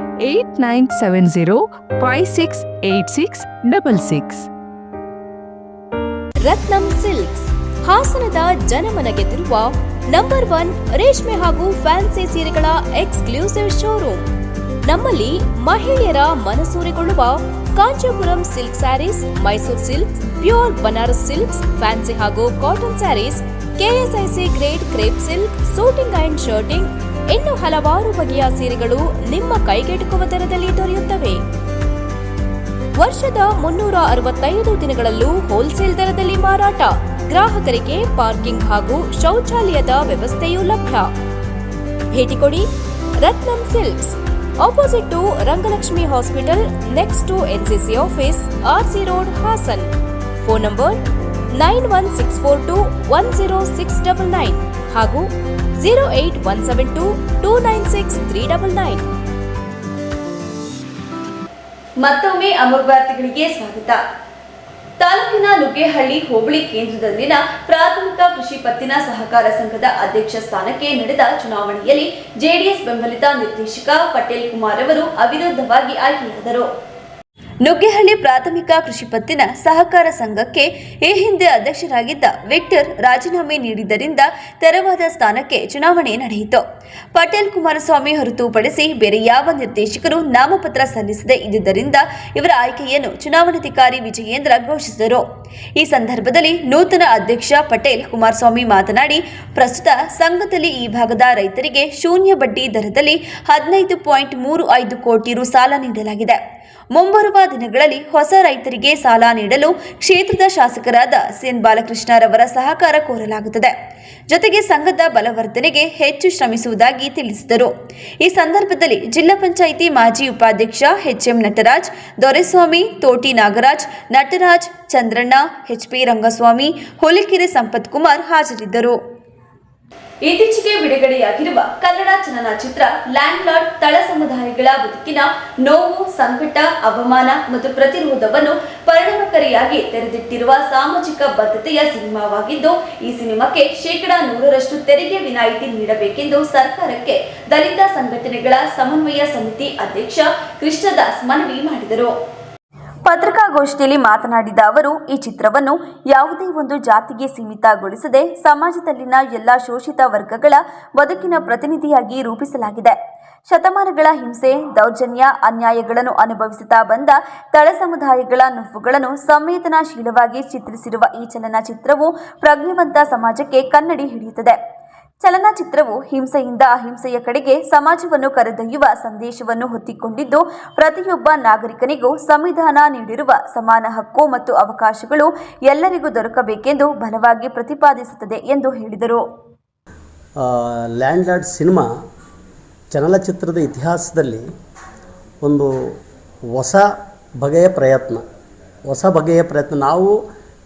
eight nine seven zero five six eight six double six. Ratnam silks, ಹಾಸನದ ಜನಮನ ಗೆದ್ದಿರುವ ನಂಬರ್ ಒನ್ ರೇಷ್ಮೆ ಹಾಗೂ ಫ್ಯಾನ್ಸಿ ಸೀರೆಗಳ ಎಕ್ಸ್ಕ್ಲೂಸಿವ್ ಶೋರೂಮ್. ನಮ್ಮಲ್ಲಿ ಮಹಿಳೆಯರ ಮನಸೂರೆಗೊಳ್ಳುವ Kanchipuram silk sarees, Mysuru silks, pure Banaras silks, fancy ಹಾಗೂ cotton sarees KSIC grade crepe silk, suiting and shirting ಇನ್ನು ಹಲವಾರು ಬಗೆಯ ಸೀರೆಗಳು ನಿಮ್ಮ ಕೈಗೆಟುಕುವ ದರದಲ್ಲಿ ದೊರೆಯುತ್ತವೆ. ವರ್ಷದ ಮುನ್ನೂರ ಅರವತ್ತೈದು ದಿನಗಳಲ್ಲೂ ಹೋಲ್ಸೇಲ್ ದರದಲ್ಲಿ ಮಾರಾಟ. ಗ್ರಾಹಕರಿಗೆ ಪಾರ್ಕಿಂಗ್ ಹಾಗೂ ಶೌಚಾಲಯದ ವ್ಯವಸ್ಥೆಯೂ ಲಭ್ಯ. ಭೇಟಿ ಕೊಡಿ Ratnam silks. Opposite to Rangalakshmi hospital next to NCC office RC road Hassan. Phone number nine one six four two one zero six double nine ಹಾಗೂ zero eight one seven two two nine six three double nine. ಮತ್ತೊಮ್ಮೆ ಅಮರ್ ವಾರ್ತೆಗಳಿಗೆ ಸ್ವಾಗತ. ತಾಲೂಕಿನ ನುಗ್ಗೇಹಳ್ಳಿ ಹೋಬಳಿ ಕೇಂದ್ರದಲ್ಲಿನ ಪ್ರಾಥಮಿಕ ಕೃಷಿ ಪತ್ತಿನ ಸಹಕಾರ ಸಂಘದ ಅಧ್ಯಕ್ಷ ಸ್ಥಾನಕ್ಕೆ ನಡೆದ ಚುನಾವಣೆಯಲ್ಲಿ ಜೆಡಿಎಸ್ ಬೆಂಬಲಿತ ನಿರ್ದೇಶಕ ಪಟೇಲ್ ಕುಮಾರ್ ಅವರು ಅವಿರೋಧವಾಗಿ ಆಯ್ಕೆಯಾದರು. ನುಗ್ಗೇಹಳ್ಳಿ ಪ್ರಾಥಮಿಕ ಕೃಷಿ ಪತ್ತಿನ ಸಹಕಾರ ಸಂಘಕ್ಕೆ ಈ ಹಿಂದೆ ಅಧ್ಯಕ್ಷರಾಗಿದ್ದ ವಿಕ್ಟರ್ ರಾಜೀನಾಮೆ ನೀಡಿದ್ದರಿಂದ ತೆರವಾದ ಸ್ಥಾನಕ್ಕೆ ಚುನಾವಣೆ ನಡೆಯಿತು. ಪಟೇಲ್ ಕುಮಾರಸ್ವಾಮಿ ಹೊರತುಪಡಿಸಿ ಬೇರೆ ಯಾವ ನಿರ್ದೇಶಕರು ನಾಮಪತ್ರ ಸಲ್ಲಿಸದೆ ಇದ್ದುದರಿಂದ ಇವರ ಆಯ್ಕೆಯನ್ನು ಚುನಾವಣಾಧಿಕಾರಿ ವಿಜಯೇಂದ್ರ ಘೋಷಿಸಿದರು. ಈ ಸಂದರ್ಭದಲ್ಲಿ ನೂತನ ಅಧ್ಯಕ್ಷ ಪಟೇಲ್ ಕುಮಾರಸ್ವಾಮಿ ಮಾತನಾಡಿ, ಪ್ರಸ್ತುತ ಸಂಘದಲ್ಲಿ ಈ ಭಾಗದ ರೈತರಿಗೆ ಶೂನ್ಯ ಬಡ್ಡಿ ದರದಲ್ಲಿ ಹದಿನೈದು ಪಾಯಿಂಟ್ ಮೂರು ಐದು ಕೋಟಿ ರು ಸಾಲ ನೀಡಲಾಗಿದೆ. ಮುಂಬರುವ ದಿನಗಳಲ್ಲಿ ಹೊಸ ರೈತರಿಗೆ ಸಾಲ ನೀಡಲು ಕ್ಷೇತ್ರದ ಶಾಸಕರಾದ ಸಿಎನ್ ಬಾಲಕೃಷ್ಣರವರ ಸಹಕಾರ ಕೋರಲಾಗುತ್ತದೆ. ಜೊತೆಗೆ ಸಂಘದ ಬಲವರ್ಧನೆಗೆ ಹೆಚ್ಚು ಶ್ರಮಿಸುವುದಾಗಿ ತಿಳಿಸಿದರು. ಈ ಸಂದರ್ಭದಲ್ಲಿ ಜಿಲ್ಲಾ ಪಂಚಾಯಿತಿ ಮಾಜಿ ಉಪಾಧ್ಯಕ್ಷ ಎಚ್ಎಂ ನಟರಾಜ್, ದೊರೆಸ್ವಾಮಿ, ತೋಟಿ ನಾಗರಾಜ್, ನಟರಾಜ್ ಚಂದ್ರಣ್ಣ ಎಚ್ಪಿ ರಂಗಸ್ವಾಮಿ, ಹುಲಿಕೆರೆ ಸಂಪತ್ ಕುಮಾರ್ ಹಾಜರಿದ್ದರು. ಇತ್ತೀಚೆಗೆ ಬಿಡುಗಡೆಯಾಗಿರುವ ಕನ್ನಡ ಚಲನಚಿತ್ರ ಲ್ಯಾಂಡ್ ಲಾರ್ಡ್ ತಳ ಸಮುದಾಯಗಳ ಬದುಕಿನ ನೋವು, ಸಂಕಟ, ಅವಮಾನ ಮತ್ತು ಪ್ರತಿರೋಧವನ್ನು ಪರಿಣಾಮಕಾರಿಯಾಗಿ ತೆರೆದಿಟ್ಟಿರುವ ಸಾಮಾಜಿಕ ಬದ್ಧತೆಯ ಸಿನಿಮಾವಾಗಿದ್ದು, ಈ ಸಿನಿಮಾಕ್ಕೆ ಶೇಕಡಾ ನೂರರಷ್ಟು ತೆರಿಗೆ ವಿನಾಯಿತಿ ನೀಡಬೇಕೆಂದು ಸರ್ಕಾರಕ್ಕೆ ದಲಿತ ಸಂಘಟನೆಗಳ ಸಮನ್ವಯ ಸಮಿತಿ ಅಧ್ಯಕ್ಷ ಕೃಷ್ಣದಾಸ್ ಮನವಿ ಮಾಡಿದರು. ಪತ್ರಿಕಾಗೋಷ್ಠಿಯಲ್ಲಿ ಮಾತನಾಡಿದ ಅವರು, ಈ ಚಿತ್ರವನ್ನು ಯಾವುದೇ ಒಂದು ಜಾತಿಗೆ ಸೀಮಿತಗೊಳಿಸದೆ ಸಮಾಜದಲ್ಲಿನ ಎಲ್ಲ ಶೋಷಿತ ವರ್ಗಗಳ ಬದುಕಿನ ಪ್ರತಿನಿಧಿಯಾಗಿ ರೂಪಿಸಲಾಗಿದೆ. ಶತಮಾನಗಳ ಹಿಂಸೆ, ದೌರ್ಜನ್ಯ, ಅನ್ಯಾಯಗಳನ್ನು ಅನುಭವಿಸುತ್ತಾ ಬಂದ ತಳ ಸಮುದಾಯಗಳ ನೋವುಗಳನ್ನು ಸಂವೇದನಾಶೀಲವಾಗಿ ಚಿತ್ರಿಸಿರುವ ಈ ಚಲನಚಿತ್ರವು ಪ್ರಜ್ಞಾವಂತ ಸಮಾಜಕ್ಕೆ ಕನ್ನಡಿ ಹಿಡಿಯುತ್ತದೆ. ಚಲನಚಿತ್ರವು ಹಿಂಸೆಯಿಂದ ಅಹಿಂಸೆಯ ಕಡೆಗೆ ಸಮಾಜವನ್ನು ಕರೆದೊಯ್ಯುವ ಸಂದೇಶವನ್ನು ಹೊತ್ತಿಕೊಂಡಿದ್ದು, ಪ್ರತಿಯೊಬ್ಬ ನಾಗರಿಕನಿಗೂ ಸಂವಿಧಾನ ನೀಡಿರುವ ಸಮಾನ ಹಕ್ಕು ಮತ್ತು ಅವಕಾಶಗಳು ಎಲ್ಲರಿಗೂ ದೊರಕಬೇಕೆಂದು ಬಲವಾಗಿ ಪ್ರತಿಪಾದಿಸುತ್ತದೆ ಎಂದು ಹೇಳಿದರು. ಲ್ಯಾಂಡ್ ಲಾರ್ಡ್ ಸಿನಿಮಾ ಚಲನಚಿತ್ರದ ಇತಿಹಾಸದಲ್ಲಿ ಒಂದು ಹೊಸ ಬಗೆಯ ಪ್ರಯತ್ನ, ಹೊಸ ಬಗೆಯ ಪ್ರಯತ್ನ. ನಾವು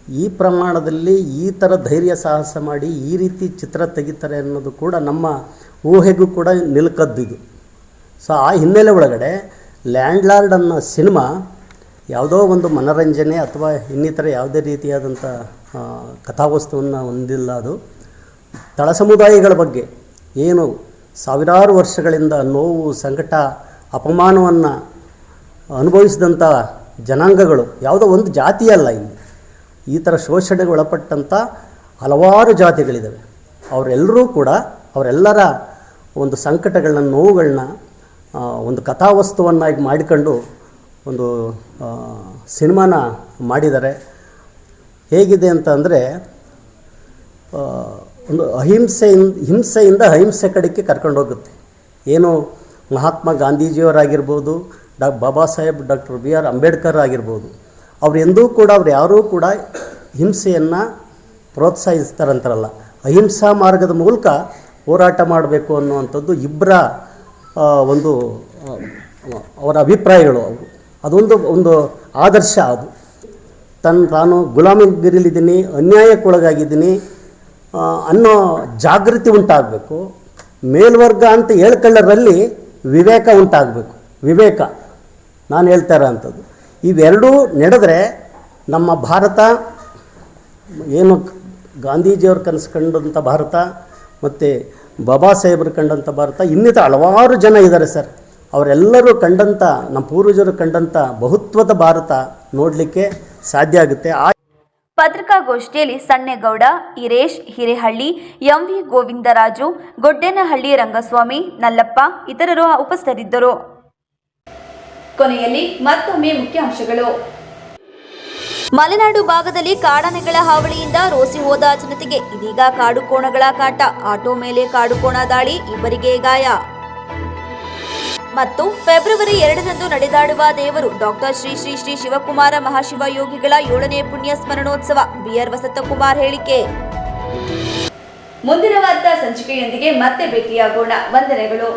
ಈ ಪ್ರಮಾಣದಲ್ಲಿ ಈ ಥರ ಧೈರ್ಯ ಸಾಹಸ ಮಾಡಿ ಈ ರೀತಿ ಚಿತ್ರ ತೆಗಿತಾರೆ ಅನ್ನೋದು ಕೂಡ ನಮ್ಮ ಊಹೆಗೂ ಕೂಡ ನಿಲ್ಕದ್ದಿದು ಸೊ ಆ ಹಿನ್ನೆಲೆ ಒಳಗಡೆ ಲ್ಯಾಂಡ್ಲಾರ್ಡ್ ಅನ್ನೋ ಸಿನಿಮಾ ಯಾವುದೋ ಒಂದು ಮನರಂಜನೆ ಅಥವಾ ಇನ್ನಿತರ ಯಾವುದೇ ರೀತಿಯಾದಂಥ ಕಥಾವಸ್ತುವನ್ನು ಹೊಂದಿಲ್ಲ ಅದು. ತಳ ಸಮುದಾಯಗಳ ಬಗ್ಗೆ ಏನು ಸಾವಿರಾರು ವರ್ಷಗಳಿಂದ ನೋವು, ಸಂಕಟ, ಅಪಮಾನವನ್ನು ಅನುಭವಿಸಿದಂಥ ಜನಾಂಗಗಳು ಯಾವುದೋ ಒಂದು ಜಾತಿಯಲ್ಲ ಇಲ್ಲಿ. ಈ ಥರ ಶೋಷಣೆಗೆ ಒಳಪಟ್ಟಂಥ ಹಲವಾರು ಜಾತಿಗಳಿದ್ದಾವೆ ಅವರೆಲ್ಲರೂ ಕೂಡ ಅವರೆಲ್ಲರ ಒಂದು ಸಂಕಟಗಳನ್ನ ನೋವುಗಳನ್ನ ಒಂದು ಕಥಾವಸ್ತುವನ್ನಾಗಿ ಮಾಡಿಕೊಂಡು ಒಂದು ಸಿನಿಮಾನ ಮಾಡಿದ್ದಾರೆ. ಹೇಗಿದೆ ಅಂತ ಅಂದರೆ ಒಂದು ಅಹಿಂಸೆಯಿಂದ ಹಿಂಸೆಯಿಂದ ಅಹಿಂಸೆ ಕಡೆಗೆ ಕರ್ಕೊಂಡೋಗುತ್ತೆ ಏನು ಮಹಾತ್ಮ ಗಾಂಧೀಜಿಯವರಾಗಿರ್ಬೋದು, ಡಾ. Baba Saheb, doctor B R Ambedkar ಆಗಿರ್ಬೋದು ಅವ್ರು ಎಂದೂ ಕೂಡ, ಅವ್ರು ಯಾರೂ ಕೂಡ ಹಿಂಸೆಯನ್ನು ಪ್ರೋತ್ಸಾಹಿಸ್ತಾರಂತಾರಲ್ಲ. ಅಹಿಂಸಾ ಮಾರ್ಗದ ಮೂಲಕ ಹೋರಾಟ ಮಾಡಬೇಕು ಅನ್ನುವಂಥದ್ದು ಇಬ್ಬರ ಒಂದು ಅವರ ಅಭಿಪ್ರಾಯಗಳು. ಅವರು ಅದೊಂದು, ಒಂದು ಆದರ್ಶ ಅದು. ತನ್ನ ತಾನು ಗುಲಾಮಗಿರಿಲಿದ್ದೀನಿ, ಅನ್ಯಾಯಕ್ಕೊಳಗಾಗಿದ್ದೀನಿ ಅನ್ನೋ ಜಾಗೃತಿ ಉಂಟಾಗಬೇಕು. ಮೇಲ್ವರ್ಗ ಅಂತ ಹೇಳ್ಕೊಳ್ಳೋರಲ್ಲಿ ವಿವೇಕ ಉಂಟಾಗಬೇಕು. ವಿವೇಕ. ನಾನು ಹೇಳ್ತಾ ಇರೋವಂಥದ್ದು ಇವೆರಡೂ ನಡೆದರೆ ನಮ್ಮ ಭಾರತ, ಏನು ಗಾಂಧೀಜಿಯವ್ರು ಕನಸು ಕಂಡಂಥ ಭಾರತ, ಮತ್ತು ಬಾಬಾ ಸಾಹೇಬರು ಕಂಡಂಥ ಭಾರತ ಇನ್ನಿತರ ಹಲವಾರು ಜನ ಇದ್ದಾರೆ ಸರ್. ಅವರೆಲ್ಲರೂ ಕಂಡಂಥ, ನಮ್ಮ ಪೂರ್ವಜರು ಕಂಡಂಥ ಬಹುತ್ವದ ಭಾರತ ನೋಡಲಿಕ್ಕೆ ಸಾಧ್ಯ ಆಗುತ್ತೆ. ಆ ಪತ್ರಿಕಾಗೋಷ್ಠಿಯಲ್ಲಿ ಸಣ್ಣೇಗೌಡ, ಹಿರೇಶ್, ಹಿರೇಹಳ್ಳಿ ಎಂವಿ ಗೋವಿಂದರಾಜು, ಗೊಡ್ಡೇನಹಳ್ಳಿ ರಂಗಸ್ವಾಮಿ, ನಲ್ಲಪ್ಪ ಇತರರು ಉಪಸ್ಥಿತರಿದ್ದರು. ಕೊನೆಯಲ್ಲಿ ಮತ್ತೊಮ್ಮೆ ಮುಖ್ಯಾಂಶಗಳು. ಮಲೆನಾಡು ಭಾಗದಲ್ಲಿ ಕಾಡಾನೆಗಳ ಹಾವಳಿಯಿಂದ ರೋಸಿ ಹೋದ ಜನತೆಗೆ ಇದೀಗ ಕಾಡುಕೋಣಗಳ ಕಾಟ, ಆಟೋ ಮೇಲೆ ಕಾಡುಕೋಣ ದಾಳಿ ಇಬ್ಬರಿಗೆ ಗಾಯ. ಮತ್ತು ಫೆಬ್ರವರಿ ಎರಡರಂದು ನಡೆದಾಡುವ ದೇವರು ಡಾಕ್ಟರ್ ಶ್ರೀ ಶ್ರೀ ಶ್ರೀ ಶಿವಕುಮಾರ ಮಹಾಶಿವಯೋಗಿಗಳ ಏಳನೇ ಪುಣ್ಯ ಸ್ಮರಣೋತ್ಸವ, ಬಿಆರ್ ವಸಂತಕುಮಾರ್ ಹೇಳಿಕೆ. ಮುಂದಿನ ವಾರ್ತಾ ಸಂಚಿಕೆಯೊಂದಿಗೆ ಮತ್ತೆ ಭೇಟಿಯಾಗೋಣ. ವಂದನೆಗಳು.